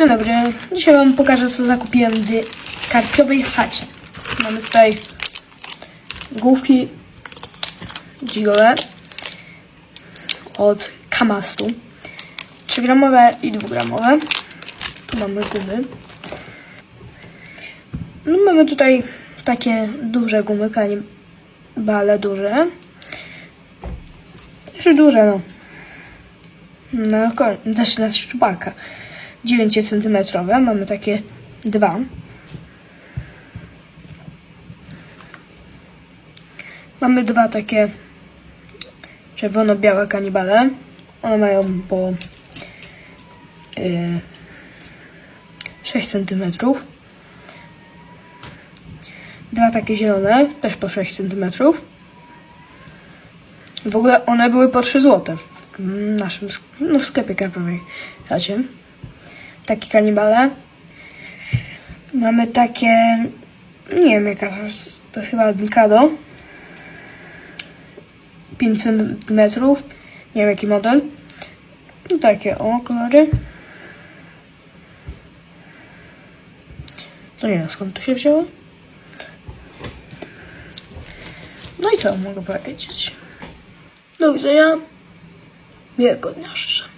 Dzień dobry. Dzisiaj Wam pokażę, co zakupiłem w karpiowej chacie. Mamy tutaj główki gigole od Kamastu. 3-gramowe i 2-gramowe. Tu mamy gumy. No mamy tutaj takie duże gumy, kanibale duże. Znaczy duże, no. Koń, też na szczupaka. 9 cm. Mamy takie dwa. Mamy dwa takie czerwono-białe kanibale. One mają po yy, 6 cm. Dwa takie zielone, też po 6 cm. W ogóle one były po 3 zł w naszym no w sklepie karpowej chacie. Takie kanibale. Mamy takie, nie wiem jaka to jest, to jest chyba Mikado. 5 cm. Nie wiem jaki model. No takie o kolory. To nie wiem skąd to się wzięło. No i co mogę powiedzieć? Do widzenia. Miłego dnia życzę.